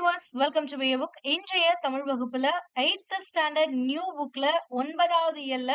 Viewers welcome to book இன்றைய தமிழ் வகுப்புல eighth standard new புக்ல ஒன்பதாவது இயல்ல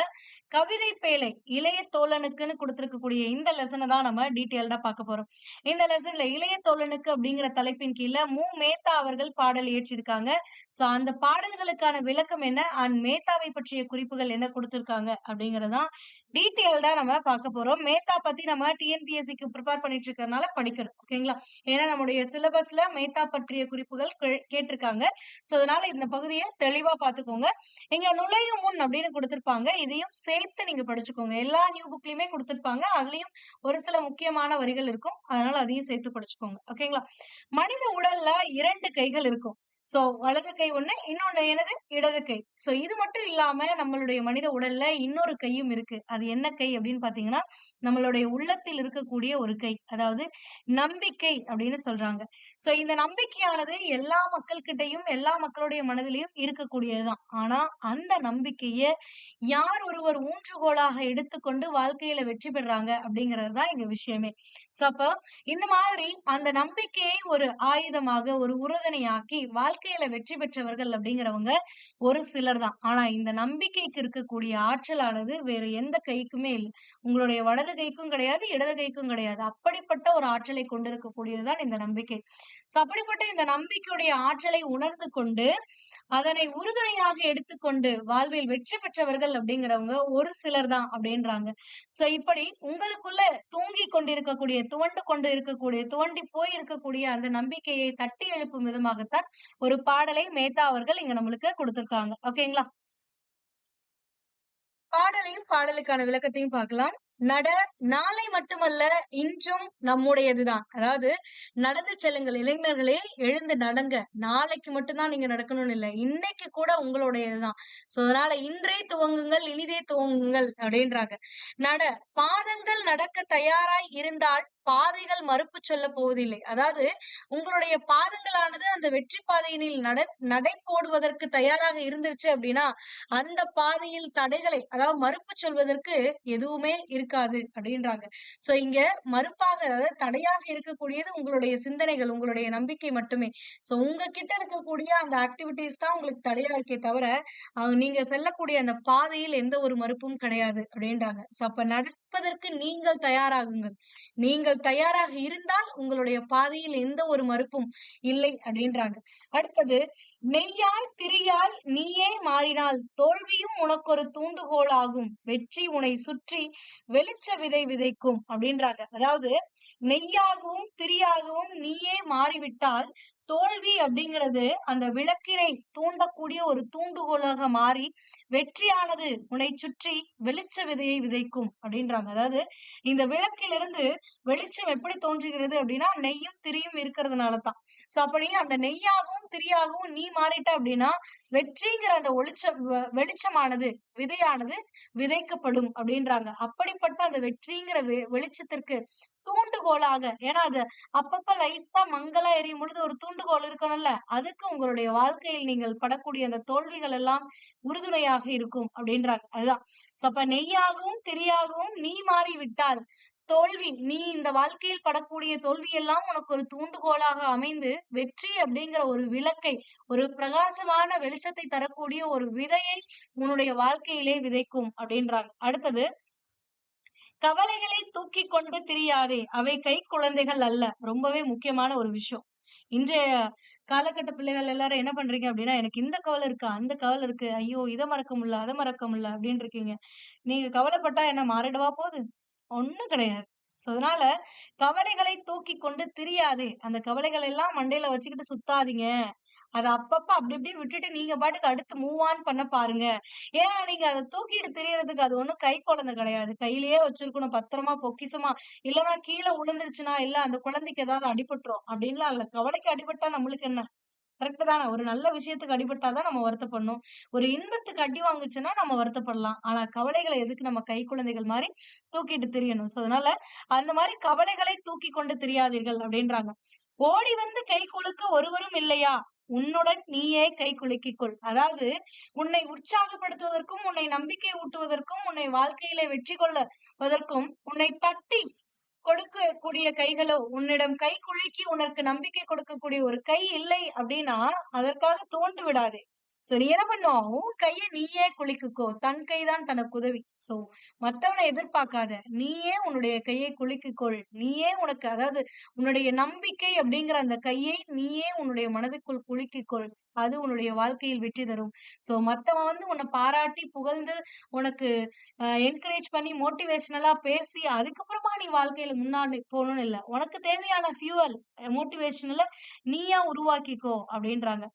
கவிதை பேலை இளைய தோழனுக்குன்னு கொடுத்திருக்கக்கூடிய இந்த லெசனை தான் நம்ம டீட்டெயில்டா பார்க்க போறோம். இந்த லெசன்ல இளைய தோழனுக்கு அப்படிங்கிற தலைப்பின் கீழே மு. மேத்தா அவர்கள் பாடல் இயற்றிருக்காங்க. சோ அந்த பாடல்களுக்கான விளக்கம் என்ன? அண்ட் மேத்தாவை பற்றிய குறிப்புகள் என்ன கொடுத்திருக்காங்க? அப்படிங்கறதான் டீட்டெயில்டா நம்ம பார்க்க போறோம். மேத்தா பத்தி நம்ம டிஎன்பிஎஸ்சிக்கு ப்ரிப்பேர் பண்ணிட்டு இருக்கறனால படிக்கணும் ஓகேங்களா ஏன்னா நம்முடைய சிலபஸ்ல மேத்தா பற்றிய குறிப்புகள் கே- கேட்டிருக்காங்க. சோ அதனால இந்த பகுதியை தெளிவா பாத்துக்கோங்க இங்க நுழையும் முன் அப்படின்னு கொடுத்திருப்பாங்க. இதையும் சேர்த்து நீங்க படிச்சுக்கோங்க. எல்லா நியூ புக்லயுமே கொடுத்திருப்பாங்க. அதுலயும் ஒரு சில முக்கியமான வரிகள் இருக்கும். அதனால அதையும் சேர்த்து படிச்சுக்கோங்க ஓகேங்களா மனித உடல்ல இரண்டு கைகள் இருக்கும். சோ வலது கை ஒண்ணு இன்னொன்னு என்னது? இடது கை. சோ இது மட்டும் இல்லாம நம்மளுடைய மனித உடல்ல இன்னொரு கையும் இருக்கு. அது என்ன கை அப்படின்னு பாத்தீங்கன்னா நம்மளுடைய உள்ளத்தில் இருக்கக்கூடிய ஒரு கை. அதாவது நம்பிக்கை அப்படின்னு சொல்றாங்க. சோ இந்த நம்பிக்கையானது எல்லா மக்கள்கிட்டையும் எல்லா மக்களுடைய மனதிலையும் இருக்கக்கூடியதுதான். ஆனா அந்த நம்பிக்கைய யார் ஒருவர் ஊன்றுகோலாக எடுத்துக்கொண்டு வாழ்க்கையில வெற்றி பெறாங்க அப்படிங்கிறது தான் எங்க விஷயமே. சோ அப்ப இந்த மாதிரி அந்த நம்பிக்கையை ஒரு ஆயுதமாக ஒரு உறுதுணையாக்கி வாழ்க்கையில வெற்றி பெற்றவர்கள் அப்படிங்கிறவங்க ஒரு சிலர் தான். ஆனா இந்த நம்பிக்கைக்கு இருக்கக்கூடிய ஆற்றலானது வேற எந்த கைக்குமே இல்லை. உங்களுடைய வலது கைக்கும் கிடையாது இடது கைக்கும் கிடையாது. அப்படிப்பட்ட ஒரு ஆற்றலை கொண்டிருக்கக்கூடியதுதான் இந்த நம்பிக்கை. சோ அப்படிப்பட்ட இந்த நம்பிக்கையுடைய ஆற்றலை உணர்ந்து கொண்டு அதனை உறுதுணையாக எடுத்துக்கொண்டு வாழ்வில் வெற்றி பெற்றவர்கள் அப்படிங்கிறவங்க ஒரு சிலர் தான் அப்படின்றாங்க. சோ இப்படி உங்களுக்குள்ள தூங்கி கொண்டிருக்கக்கூடிய துவண்டு கொண்டு இருக்கக்கூடிய துவண்டி போய் இருக்கக்கூடிய அந்த நம்பிக்கையை தட்டி எழுப்பும் விதமாகத்தான் ஒரு பாடலை மேத்தா அவர்கள் இங்க நம்மளுக்கு கொடுத்திருக்காங்க. ஓகேங்களா? பாடலையும் பாடலுக்கான விளக்கத்தையும் பார்க்கலாம். நட நாளை மட்டுமல்ல இன்றும் நம்முடையதுதான். அதாவது நடந்து செல்லுங்கள் இளைஞர்களே எழுந்து நடங்க. நாளைக்கு மட்டும்தான் நீங்க நடக்கணும்னு இல்லை. இன்னைக்கு கூட உங்களுடையதுதான். சோ அதனால இன்றே துவங்குங்கள் இனிதே துவங்குங்கள் அப்படின்றாங்க. நட பாதங்கள் நடக்க தயாராய் இருந்தால் பாதைகள் மறுப்பு சொல்ல போவதில்லை. அதாவது உங்களுடைய பாதங்களானது அந்த வெற்றி பாதையினில் நடை நடை போடுவதற்கு தயாராக இருந்துருச்சு அப்படின்னா அந்த பாதையில் தடைகளை அதாவது மறுப்பு சொல்வதற்கு எதுவுமே இருக்காது அப்படின்றாங்க. சோ இங்க மறுப்பாக அதாவது தடையாக இருக்கக்கூடியது உங்களுடைய சிந்தனைகள் உங்களுடைய நம்பிக்கை மட்டுமே. சோ உங்ககிட்ட இருக்கக்கூடிய அந்த ஆக்டிவிட்டிஸ் தான் உங்களுக்கு தடையா இருக்கே தவிர நீங்க செல்லக்கூடிய அந்த பாதையில் எந்த ஒரு மறுப்பும் கிடையாது அப்படின்றாங்க. சோ அப்ப நடப்பதற்கு நீங்கள் தயாராகுங்கள். நீங்கள் தயாராக இருந்தால் உங்களுடைய பாதையில் எந்த ஒரு மறுப்பும் இல்லை அப்படின்றாங்க. அடுத்தது நெய்யாய் திரியாய் நீயே மாறினால் தோல்வியும் உனக்கொரு ஒரு தூண்டுகோல் ஆகும் வெற்றி உனை சுற்றி வெளிச்ச விதை விதைக்கும் அப்படின்றாங்க. அதாவது நெய்யாகவும் திரியாகவும் நீயே மாறிவிட்டால் தோல்வி அப்படிங்கிறது அந்த விளக்கினை தூண்டக்கூடிய ஒரு தூண்டுகோலாக மாறி வெற்றியானது உன்னை சுற்றி வெளிச்ச விதையை விதைக்கும் அப்படின்றாங்க. அதாவது இந்த விளக்கிலிருந்து வெளிச்சம் எப்படி தோன்றுகிறது அப்படின்னா நெய்யும் திரியும் இருக்கிறதுனால தான் சோ அப்படி அந்த நெய்யாகவும் திரியாகவும் நீ மாறிட்ட அப்படின்னா வெற்றிங்கிற அந்த ஒளிச்ச வெளிச்சமானது விதையானது விதைக்கப்படும் அப்படின்றாங்க. அப்படிப்பட்ட அந்த வெற்றிங்கிற வெ- வெளிச்சத்திற்கு தூண்டுகோலாக ஏன்னா அது அப்பப்ப லைட்டா மங்களா எரியும் பொழுது ஒரு தூண்டுகோல் இருக்கணும்ல அதுக்கு உங்களுடைய வாழ்க்கையில் நீங்கள் படக்கூடிய அந்த தோல்விகள் எல்லாம் உறுதுணையாக இருக்கும் அப்படின்றாங்க. அதுதான். சோ அப்ப நெய்யாகவும் திரியாகவும் நீ மாறி விட்டால் தோல்வி நீ இந்த வாழ்க்கையில் படக்கூடிய தோல்வி எல்லாம் உனக்கு ஒரு தூண்டுகோலாக அமைந்து வெற்றி அப்படிங்கிற ஒரு விளக்கை ஒரு பிரகாசமான வெளிச்சத்தை தரக்கூடிய ஒரு விதையை உன்னுடைய வாழ்க்கையிலே விதைக்கும் அப்படின்றாங்க. அடுத்தது கவலைகளை தூக்கி கொண்டு திரியாதே அவை கை குழந்தைகள் அல்ல. ரொம்பவே முக்கியமான ஒரு விஷயம். இன்றைய காலகட்ட பிள்ளைகள் எல்லாரும் என்ன பண்றீங்க அப்படின்னா எனக்கு இந்த கவலை இருக்கு அந்த கவலை இருக்கு ஐயோ இதை மறக்க முடியல அதை மறக்க முடியல அப்படின்னு இருக்கீங்க நீங்க கவலைப்பட்டா என்ன மாறிடவா போகுது ஒண்ணும் கிடையாது. சோ அதனால கவலைகளை தூக்கி கொண்டு திரியாதே. அந்த கவலைகள் எல்லாம் மண்டையில வச்சுக்கிட்டு சுத்தாதீங்க. அதை அப்பப்ப அப்படி இப்படி விட்டுட்டு நீங்க பாட்டுக்கு அடுத்து மூவ் ஆன் பண்ண பாருங்க. ஏன்னா நீங்க அதை தூக்கிட்டு திரியறதுக்கு அது ஒண்ணும் கை குழந்தை கிடையாது. கையிலேயே வச்சிருக்கணும். பத்திரமா பொக்கிசமா இல்லைன்னா கீழே விழுந்துருச்சுன்னா இல்ல அந்த குழந்தைக்கு ஏதாவது அடிபட்டுரும் அப்படின்லாம் இல்ல. கவலைக்கு அடிபட்டா நம்மளுக்கு என்ன? கரெக்ட் தானே. ஒரு நல்ல விஷயத்துக்கு அடிபட்டாதான் நம்ம வருத்தப்படணும். ஒரு இன்பத்துக்கு அடி வாங்குச்சுன்னா நம்ம வருத்தப்படலாம். ஆனா கவலைகளை எதுக்கு நம்ம கை குழந்தைகள் மாதிரி தூக்கிட்டு திரியணும்? சோ அதனால அந்த மாதிரி கவலைகளை தூக்கி கொண்டு திரியாதீர்கள் அப்படின்றாங்க. ஓடி வந்து கை குலுக்க ஒருவரும் இல்லையா? உன்னுடன் நீயே கை குலுக்கிக் கொள். அதாவது உன்னை உற்சாகப்படுத்துவதற்கும் உன்னை நம்பிக்கை ஊட்டுவதற்கும் உன்னை வாழ்க்கையில வெற்றி கொள்வதற்கும் உன்னை தட்டி கொடுக்கக்கூடிய கைகளோ உன்னிடம் கை குலுக்கி உனக்கு நம்பிக்கை கொடுக்கக்கூடிய ஒரு கை இல்லை அப்படின்னா அதற்காக தோண்டு விடாதே. சோ நீ என்ன பண்ணும் உன் கைய நீயே குளிக்குக்கோ தன் கைதான் தனக்கு உதவி. சோ மத்தவனை எதிர்பார்க்காத. நீயே உன்னுடைய கையை குளிக்குக்கொள் நீயே உனக்கு அதாவது உன்னுடைய நம்பிக்கை அப்படிங்கிற அந்த கையை நீயே உன்னுடைய மனதுக்குள் குளிக்குக்கொள் அது உன்னுடைய வாழ்க்கையில் வெற்றி தரும். சோ மத்தவன் வந்து உன்னை பாராட்டி புகழ்ந்து உனக்கு என்கரேஜ் பண்ணி மோட்டிவேஷனலா பேசி அதுக்கப்புறமா நீ வாழ்க்கையில முன்னாடி போகணும்னு இல்ல. உனக்கு தேவையான ஃபியூவல் மோட்டிவேஷனல நீயா உருவாக்கிக்கோ அப்படின்றாங்க.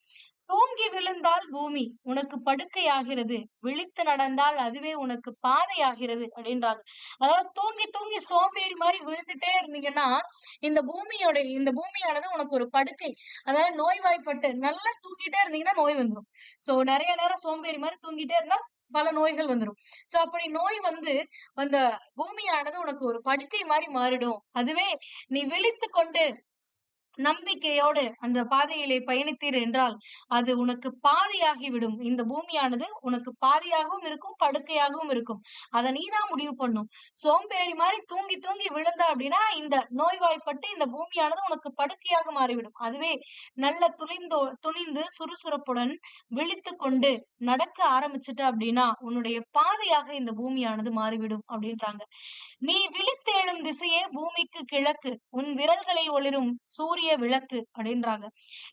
தூங்கி விழுந்தால் பூமி உனக்கு படுக்கையாகிறது. விழித்து நடந்தால் அதுவே உனக்கு பாதையாகிறது அப்படின்றாங்க. அதாவது தூங்கி தூங்கி சோம்பேறி மாதிரி விழுந்துட்டே இருந்தீங்கன்னா இந்த பூமியோட இந்த பூமியானது உனக்கு ஒரு படுக்கை. அதாவது நோய்வாய்ப்பட்டு நல்லா தூங்கிட்டே இருந்தீங்கன்னா நோய் வந்துடும் சோ நிறைய நேரம் சோம்பேறி மாதிரி தூங்கிட்டே இருந்தா பல நோய்கள் வந்துடும் சோ அப்படி நோய் வந்து அந்த பூமியானது உனக்கு ஒரு படுக்கை மாதிரி மாறிடும். அதுவே நீ விழித்து கொண்டு நம்பிக்கையோடு அந்த பாதையிலே பயணித்தீர் என்றால் அது உனக்கு பாதையாகிவிடும். இந்த பூமியானது உனக்கு பாதையாகவும் இருக்கும் படுக்கையாகவும் இருக்கும். அதை நீதான் முடிவு பண்ணும். சோம்பேறி மாதிரி தூங்கி தூங்கி விழுந்த அப்படின்னா இந்த நோய்வாய்ப்பட்டு இந்த பூமியானது உனக்கு படுக்கையாக மாறிவிடும். அதுவே நல்ல துணிந்தோ துணிந்து சுறுசுறுப்புடன் விழித்து கொண்டு நடக்க ஆரம்பிச்சுட்ட அப்படின்னா உன்னுடைய பாதையாக இந்த பூமியானது மாறிவிடும் அப்படின்றாங்க. நீ விழித்து எழும் திசையே பூமிக்கு கிழக்கு உன் விரல்களை ஒளிரும் சூரிய விளக்கு அப்படின்றாங்க.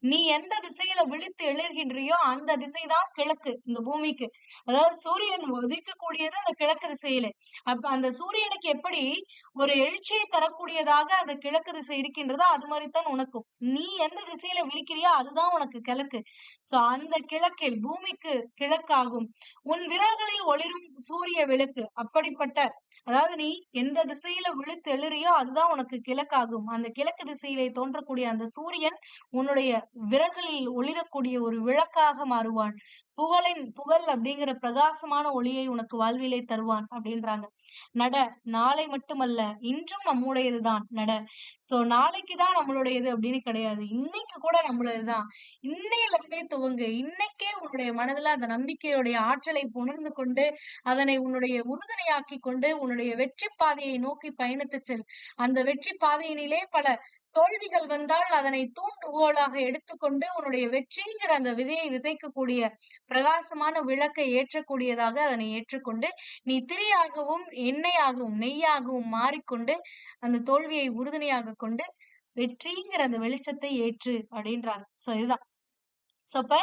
நீ எந்த திசையில விழித்து எழுகின்றியோ அந்த திசைதான் கிழக்கு இந்த பூமிக்கு. அதாவது சூரியன் உதிக்கக்கூடியது அந்த கிழக்கு திசையில. அப்ப அந்த சூரியனுக்கு எப்படி ஒரு எழுச்சியை தரக்கூடியதாக அந்த கிழக்கு திசை இருக்கின்றதோ அது மாதிரிதான் உனக்கும். நீ எந்த திசையில விழிக்கிறியோ அதுதான் உனக்கு கிழக்கு. சோ அந்த கிழக்கில் பூமிக்கு கிழக்காகும். உன் விரல்களில் ஒளிரும் சூரிய விளக்கு அப்படிப்பட்ட அதாவது நீ எந்த திசையில விழுத்து எழுறியோ அதுதான் உனக்கு கிழக்காகும். அந்த கிழக்கு திசையிலே தோன்றக்கூடிய அந்த சூரியன் உன்னுடைய விரல்களில் ஒளிரக்கூடிய ஒரு விளக்காக மாறுவான். புகழின் புகழ் அப்படிங்கிற பிரகாசமான ஒளியை உனக்கு வாழ்விலை தருவான் அப்படின்றாங்க. நட நாளை மட்டுமல்ல இன்றும் நம்முடையதுதான். நட. சோ நாளைக்குதான் நம்மளுடையது அப்படின்னு கிடையாது. இன்னைக்கு கூட நம்மளதுதான் இன்னையில இருந்தே துவங்கு. இன்னைக்கே உன்னுடைய மனதுல அந்த நம்பிக்கையுடைய ஆற்றலை உணர்ந்து கொண்டு அதனை உன்னுடைய உறுதுணையாக்கி கொண்டு உன்னுடைய வெற்றி பாதையை நோக்கி பயணித்து செல். அந்த வெற்றி பாதையினிலே பல தோல்விகள் வந்தால் அதனை தூண்டுகோலாக எடுத்துக்கொண்டு உன்னுடைய வெற்றிங்கிற அந்த விதையை விதைக்கக்கூடிய பிரகாசமான விளக்கை ஏற்றக்கூடியதாக அதனை ஏற்றுக்கொண்டு நீ திரியாகவும் எண்ணெயாகவும் நெய்யாகவும் மாறிக்கொண்டு அந்த தோல்வியை உறுதுணையாக கொண்டு வெற்றிங்கிற அந்த வெளிச்சத்தை ஏற்று அப்படின்றாங்க. சோ இதுதான். சோ அப்ப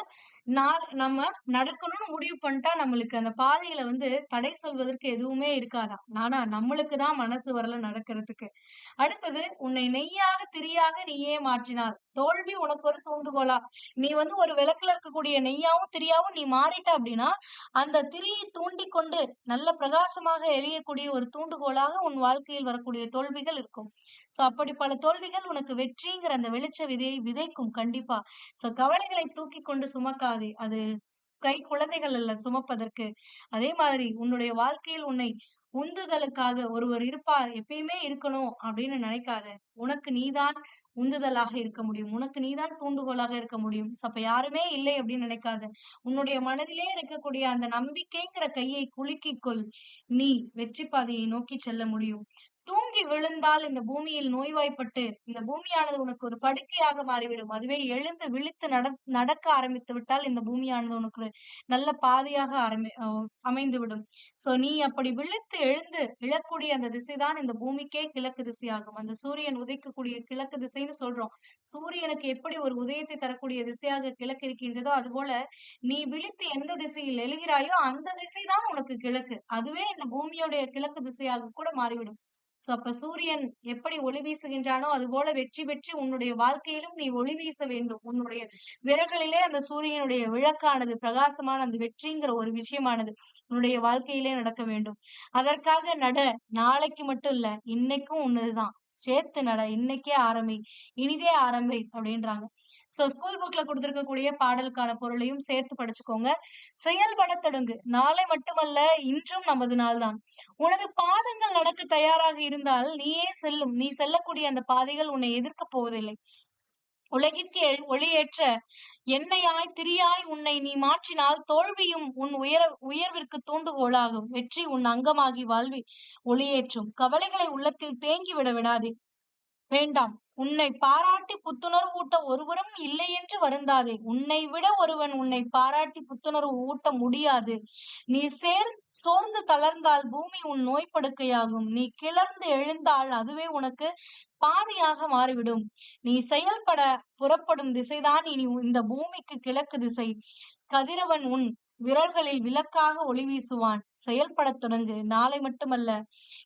நாள் நம்ம நடக்கணும்னு முடிவு பண்ணிட்டா நம்மளுக்கு அந்த பாதையில வந்து தடை சொல்வதற்கு எதுவுமே இருக்காதாம் ஆனா நம்மளுக்கு தான் மனசு வரல நடக்கிறதுக்கு. அடுத்தது உன்னை நெய்யாக திரியாக நீயே மாற்றினாள் தோல்வி உனக்கு ஒரு தூண்டுகோலா. நீ வந்து ஒரு விளக்குல இருக்கக்கூடிய நெய்யாவும் திரியாவும் நீ மாறிட்ட அப்படின்னா அந்த திரியை தூண்டி கொண்டு நல்ல பிரகாசமாக எரியக்கூடிய ஒரு தூண்டுகோலாக உன் வாழ்க்கையில் வரக்கூடிய தோல்விகள் இருக்கும். சோ அப்படி பல தோல்விகள் உனக்கு வெற்றிங்கிற அந்த வெளிச்ச விதையை விதைக்கும் கண்டிப்பா. சோ கவலைகளை தூக்கி கொண்டு சுமக்கா சுமக்காதே அது கை குழந்தைகள் அல்ல சுமப்பதற்கு. அதே மாதிரி உன்னுடைய வாழ்க்கையில் உன்னை உந்துதலுக்காக ஒருவர் இருப்பார் எப்பயுமே இருக்கணும் அப்படின்னு நினைக்காத. உனக்கு நீதான் உந்துதலாக இருக்க முடியும். உனக்கு நீதான் தூண்டுகோலாக இருக்க முடியும். அப்ப யாருமே இல்லை அப்படின்னு நினைக்காத. உன்னுடைய மனதிலே இருக்கக்கூடிய அந்த நம்பிக்கைங்கிற கையை குலுக்கிக்கொள் நீ வெற்றி பாதையை நோக்கி செல்ல முடியும். தூங்கி விழுந்தால் இந்த பூமியில் நோய்வாய்ப்பட்டு இந்த பூமியானது உனக்கு ஒரு படுக்கையாக மாறிவிடும். அதுவே எழுந்து விழித்து நட நடக்க ஆரம்பித்து விட்டால் இந்த பூமியானது உனக்கு நல்ல பாதையாக ஆரம்பி அமைந்து விடும் சோ நீ அப்படி விழித்து எழுந்து இழக்கூடிய அந்த திசைதான் இந்த பூமிக்கே கிழக்கு திசையாகும். அந்த சூரியன் உதைக்கக்கூடிய கிழக்கு திசைன்னு சொல்றோம். சூரியனுக்கு எப்படி ஒரு உதயத்தை தரக்கூடிய திசையாக கிழக்கு இருக்கின்றதோ அதுபோல நீ விழித்து எந்த திசையில் எழுகிறாயோ அந்த திசைதான் உனக்கு கிழக்கு. அதுவே இந்த பூமியோடைய கிழக்கு திசையாக கூட மாறிவிடும். சோ அப்ப சூரியன் எப்படி ஒளி வீசுகின்றானோ அது போல வெற்றி பெற்று உன்னுடைய வாழ்க்கையிலும் நீ ஒளி வீச வேண்டும். உன்னுடைய விரல்களிலே அந்த சூரியனுடைய விளக்கானது பிரகாசமான அந்த வெற்றிங்கிற ஒரு விஷயமானது உன்னுடைய வாழ்க்கையிலே நடக்க வேண்டும். அதற்காக நட. நாளைக்கு மட்டும் இல்ல இன்னைக்கும் உன்னதுதான். சேர்த்து நட இன்னைக்கே ஆரம்பி இனிதே ஆரம்பி அப்படின்றாங்க. சோ ஸ்கூல் புக்ல கொடுத்திருக்கக்கூடிய பாடலுக்கான பொருளையும் சேர்த்து படிச்சுக்கோங்க. செயல்பட தொடங்கு. நாளை மட்டுமல்ல இன்றும் நமது நாள்தான். உனது பாதங்கள் நடக்க தயாராக இருந்தால் நீயே செல்லும். நீ செல்லக்கூடிய அந்த பாதைகள் உன்னை எதிர்க்க போவதில்லை. உலகிற்கு ஒளியேற்ற எண்ணெயாய் திரியாய் உன்னை நீ மாற்றினால் தோல்வியும் உன் உயர உயர்விற்கு தூண்டுகோலாகும். வெற்றி உன் அங்கமாகி வாழ்வி ஒளியேற்றும். கவலைகளை உள்ளத்தில் தேங்கி விட விடாதே. வேண்டாம். உன்னை பாராட்டி புத்துணர்வு ஊட்ட ஒருவரும் இல்லை என்று வருந்தாதே. உன்னை விட ஒருவன் உன்னை பாராட்டி புத்துணர்வு ஊட்ட முடியாது. நீ சேர் சோர்ந்து தளர்ந்தால் பூமி உன் நோய் படுக்கையாகும். நீ கிளர்ந்து எழுந்தால் அதுவே உனக்கு பாதையாக மாறிவிடும். நீ செயல்பட புறப்படும் திசைதான் இனி இந்த பூமிக்கு கிழக்கு திசை. கதிரவன் உன் விரல்களில் விளக்காக ஒளி வீசுவான் செயல்படத் தொடங்கு. நாளை மட்டுமல்ல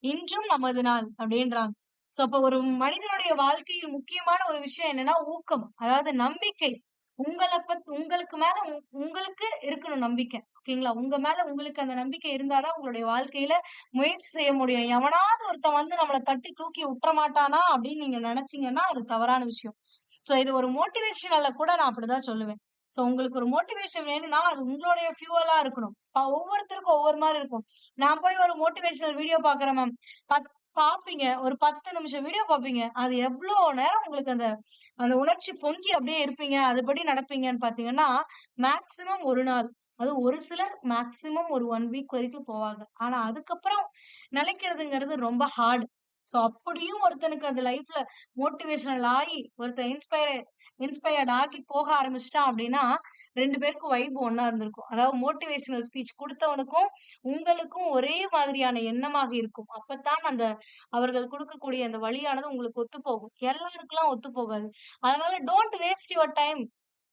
இன்றும் நமது நாள் அப்படின்றாங்க சோ அப்ப ஒரு மனிதனுடைய வாழ்க்கையில் முக்கியமான ஒரு விஷயம் என்னன்னா ஊக்கம். அதாவது நம்பிக்கை. உங்களை பத் உங்களுக்கு மேல உங்களுக்கு இருக்கணும் நம்பிக்கை. ஓகேங்களா? உங்க மேல உங்களுக்கு அந்த நம்பிக்கை இருந்தாதான் உங்களுடைய வாழ்க்கையில முயற்சி செய்ய முடியும். எவனாவது ஒருத்தன் வந்து நம்மளை தட்டி தூக்கி விட்டுற மாட்டானா அப்படின்னு நீங்க நினைச்சீங்கன்னா அது தவறான விஷயம். சோ இது ஒரு மோட்டிவேஷனல்ல கூட நான் அப்படிதான் சொல்லுவேன். சோ உங்களுக்கு ஒரு மோட்டிவேஷன் வேணும்னா அது உங்களுடைய ஃபியூவலா இருக்கணும். ஒவ்வொருத்தருக்கும் ஒவ்வொரு மாதிரி இருக்கும். நான் போய் ஒரு மோட்டிவேஷனல் வீடியோ பாக்குறேன் மேம் பாப்பீங்க. ஒரு பத்து நிமிஷம் வீடியோ பாப்பீங்க. அது எவ்வளவு நேரம் உங்களுக்கு அந்த அந்த உணர்ச்சி பொங்கி அப்படியே இருப்பீங்க. அதுபடி நடப்பீங்கன்னு பாத்தீங்கன்னா மேக்சிமம் ஒரு நாள். அது ஒரு சிலர் மேக்சிமம் ஒரு ஒன் வீக் வரைக்கும் போவாங்க. ஆனா அதுக்கப்புறம் நிலைக்கிறதுங்கிறது ரொம்ப ஹார்டு சோ அப்படியும் ஒருத்தனுக்கு அந்த லைஃப்ல மோட்டிவேஷனல் ஆகி ஒருத்தன் இன்ஸ்பயர் இன்ஸ்பயர்ட் ஆகி போக ஆரம்பிச்சிட்டான் அப்படின்னா ரெண்டு பேருக்கும் வைப் ஒன்னா இருந்திருக்கும். அதாவது மோட்டிவேஷனல் ஸ்பீச் கொடுத்தவனுக்கும் உங்களுக்கும் ஒரே மாதிரியான எண்ணமாக இருக்கும். அப்பத்தான் அந்த அவர்கள் கொடுக்கக்கூடிய அந்த வழியானது உங்களுக்கு ஒத்து போகும். எல்லாருக்கெல்லாம் ஒத்து போகாது. அதனால don't waste your time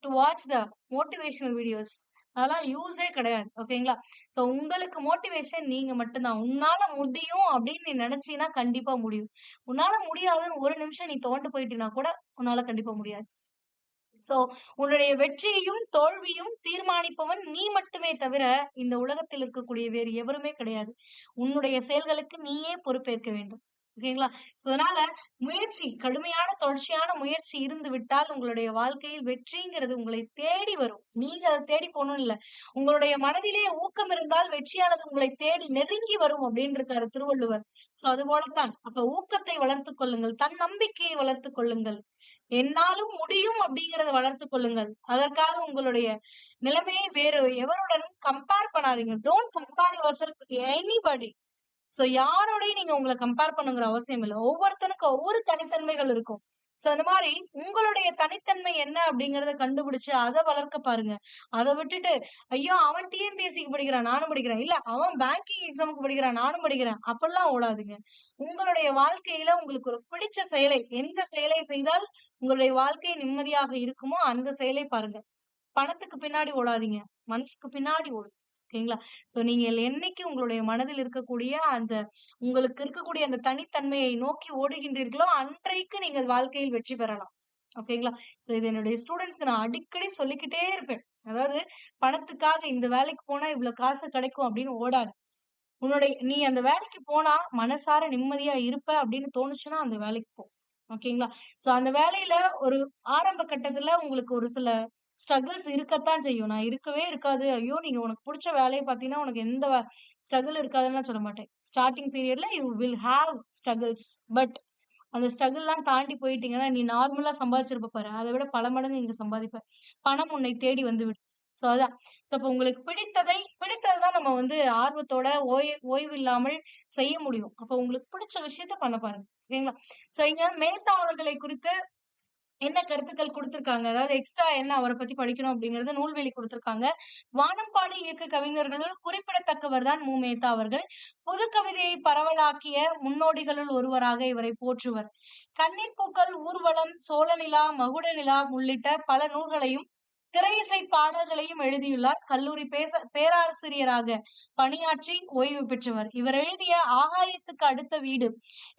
to watch the motivational videos அதெல்லாம் யூஸே கிடையாது. ஓகேங்களா ஸோ உங்களுக்கு மோட்டிவேஷன் நீங்க மட்டும்தான். உன்னால முடியும் அப்படின்னு நீ நினைச்சீன்னா கண்டிப்பா முடியும். உன்னால முடியாதுன்னு ஒரு நிமிஷம் நீ தோண்டு போயிட்டீங்கன்னா கூட உன்னால கண்டிப்பா முடியாது. சோ உன்னுடைய வெற்றியையும் தோல்வியும் தீர்மானிப்பவன் நீ மட்டுமே தவிர இந்த உலகத்தில் இருக்கக்கூடிய வேறு எவருமே கிடையாது. உன்னுடைய செயல்களுக்கு நீயே பொறுப்பேற்க வேண்டும். ஓகேங்களா சோ அதனால முயற்சி கடுமையான தொடர்ச்சியான முயற்சி இருந்து விட்டால் உங்களுடைய வாழ்க்கையில் வெற்றிங்கிறது உங்களை தேடி வரும். நீங்க அதை தேடி போகணும் இல்ல. உங்களுடைய மனதிலே ஊக்கம் இருந்தால் வெற்றியானது உங்களை தேடி நெருங்கி வரும் அப்படின்னு இருக்காரு திருவள்ளுவர். சோ அது போலத்தான். அப்ப ஊக்கத்தை வளர்த்து கொள்ளுங்கள் தன் நம்பிக்கையை வளர்த்து கொள்ளுங்கள். என்னாலும் முடியும் அப்படிங்கறத வளர்த்து கொள்ளுங்கள். அதற்காக உங்களுடைய நிலைமையை வேறு எவருடனும் கம்பேர் பண்ணாதீங்க. Don't compare yourself anybody so யாரோடையும் நீங்க உங்களை கம்பேர் பண்ணுங்கிற அவசியம் இல்லை. ஒவ்வொருத்தனுக்கும் ஒவ்வொரு தனித்தன்மைகள் இருக்கும். சோ அந்த மாதிரி உங்களுடைய தனித்தன்மை என்ன அப்படிங்கறத கண்டுபிடிச்சு அதை வளர்க்க பாருங்க. அதை விட்டுட்டு ஐயோ அவன் டிஎன்பிஎஸ்சிக்கு படிக்கிறான் நானும் படிக்கிறேன். இல்ல அவன் பேங்கிங் எக்ஸாமுக்கு படிக்கிறான் நானும் படிக்கிறேன். அப்பெல்லாம் ஓடாதுங்க. உங்களுடைய வாழ்க்கையில உங்களுக்கு ஒரு பிடிச்ச செயலை எந்த செயலை செய்தால் உங்களுடைய வாழ்க்கை நிம்மதியாக இருக்குமோ அந்த செயலை பாருங்க. பணத்துக்கு பின்னாடி ஓடாதீங்க. மனசுக்கு பின்னாடி ஓடுங்க ஓகேங்களா? ஸோ நீங்கள் என்னைக்கு உங்களுடைய மனதில் இருக்கக்கூடிய அந்த உங்களுக்கு இருக்கக்கூடிய அந்த தனித்தன்மையை நோக்கி ஓடுகின்றீர்களோ அன்றைக்கு நீங்கள் வாழ்க்கையில் வெற்றி பெறலாம். ஓகேங்களா? ஸோ இது என்னுடைய ஸ்டூடெண்ட்ஸ்க்கு நான் அடிக்கடி சொல்லிக்கிட்டே இருப்பேன். அதாவது பணத்துக்காக இந்த வேலைக்கு போனா இவ்வளவு காசு கிடைக்கும் அப்படின்னு ஓடாது. உன்னுடைய நீ அந்த வேலைக்கு போனா மனசார நிம்மதியா இருப்ப அப்படின்னு தோணுச்சுன்னா அந்த வேலைக்கு போ. ஓகேங்களா? சோ அந்த வேலையில ஒரு ஆரம்ப கட்டத்துல உங்களுக்கு ஒரு சில ஸ்ட்ரகிள்ஸ் இருக்கத்தான் செய்யும். நான் இருக்கவே இருக்காது. ஐயோ நீங்க உனக்கு பிடிச்ச வேலையை பார்த்தீங்கன்னா உனக்கு எந்த ஸ்ட்ரகிள் இருக்காதுன்னு சொல்ல மாட்டேன். ஸ்டார்டிங் பீரியட்ல you will have struggles but அந்த ஸ்ட்ரகிள்லாம் தாண்டி போயிட்டீங்கன்னா நீ நார்மலா சம்பாதிச்சிருப்ப பாரு. அதை விட பல மடங்கு இங்க சம்பாதிப்ப. பணம் உன்னை தேடி வந்து விடும். அதான். ஸோ அப்போ உங்களுக்கு பிடித்ததை பிடித்ததுதான் நம்ம வந்து ஆர்வத்தோட ஓய் ஓய்வு இல்லாமல் செய்ய முடியும். அப்போ உங்களுக்கு பிடிச்ச விஷயத்த பண்ண பாருங்க. ஓகேங்களா ஸோ இங்க மேத்தா அவர்களை குறித்து என்ன கருத்துக்கள் கொடுத்திருக்காங்க? அதாவது எக்ஸ்ட்ரா என்ன அவரை பத்தி படிக்கணும் அப்படிங்கறது நூல்வெளி கொடுத்திருக்காங்க. வானம்பாடி இயக்க கவிஞர்களுள் குறிப்பிடத்தக்கவர் தான் மூமேத்தா அவர்கள். புது கவிதையை பரவலாக்கிய முன்னோடிகளுள் ஒருவராக இவரை போற்றுவர். கண்ணீர் பூக்கள் ஊர்வலம் சோழநிலா மகுட நிலா உள்ளிட்ட பல நூல்களையும் திரையிசை பாடல்களையும் எழுதியுள்ளார். கல்லூரி பேச பேராசிரியராக பணியாற்றி ஓய்வு பெற்றவர். இவர் எழுதிய ஆகாயத்துக்கு அடுத்த வீடு.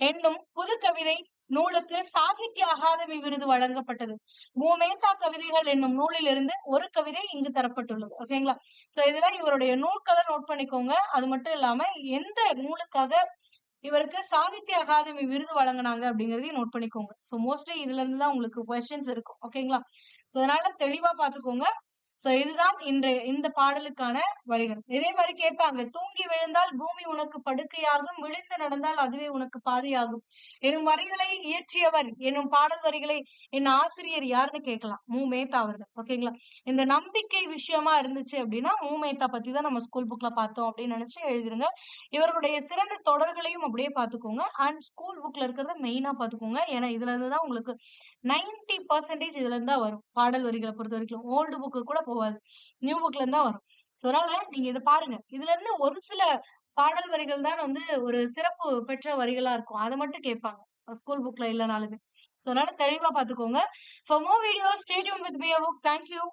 என்னும் புது கவிதை நூலுக்கு சாகித்ய அகாதமி விருது வழங்கப்பட்டது. பூமேதா கவிதைகள் என்னும் நூலில் இருந்து ஒரு கவிதை இங்கு தரப்பட்டுள்ளது. ஓகேங்களா சோ இதுல இவருடைய நூல்களை நோட் பண்ணிக்கோங்க. அது மட்டும் இல்லாம எந்த நூலுக்காக இவருக்கு சாகித்ய அகாதமி விருது வழங்கினாங்க அப்படிங்கறதையும் நோட் பண்ணிக்கோங்க. சோ மோஸ்ட்லி இதுல இருந்து தான் உங்களுக்கு கொஸ்டின்ஸ் இருக்கும். ஓகேங்களா சோ அதனால தெளிவா பாத்துக்கோங்க சோ இதுதான் இன்றைய இந்த பாடலுக்கான வரிகள். இதே மாதிரி கேட்பாங்க தூங்கி விழுந்தால் பூமி உனக்கு படுக்கையாகும் விழுந்து நடந்தால் அதுவே உனக்கு பாதையாகும். எனும் வரிகளை இயற்றியவர் எனும் பாடல் வரிகளை என் ஆசிரியர் யாருன்னு கேட்கலாம். மு. மேத்தா அவர்கள். ஓகேங்களா இந்த நம்பிக்கை விஷயமா இருந்துச்சு அப்படின்னா மு. மேத்தா பத்தி தான் நம்ம ஸ்கூல் புக்ல பார்த்தோம் அப்படின்னு நினைச்சு எழுதிருங்க. இவர்களுடைய சிறந்த தொடர்களையும் அப்படியே பாத்துக்கோங்க அண்ட் ஸ்கூல் புக்ல இருக்கிறத மெயினா பாத்துக்கோங்க ஏன்னா இதுல இருந்து தான் உங்களுக்கு நைன்டி பர்சன்டேஜ் இதுல இருந்து தான் வரும். பாடல் வரிகளை பொறுத்த வரைக்கும். ஓல்டு புக்கு கூட போவாது நியூ புக்ல இருந்து தான் வரும். ஸோ அதனால நீங்க இதை பாருங்க. இதுல இருந்து ஒரு சில பாடல் வரிகள் தான் வந்து ஒரு சிறப்பு பெற்ற வரிகளா இருக்கும். அதை மட்டும் கேட்பாங்க. ஸ்கூல் புக்ல இல்லைனாலுமே. ஸோ அதனால தெளிவா பாத்துக்கோங்க for more videos stadium with beer book thank you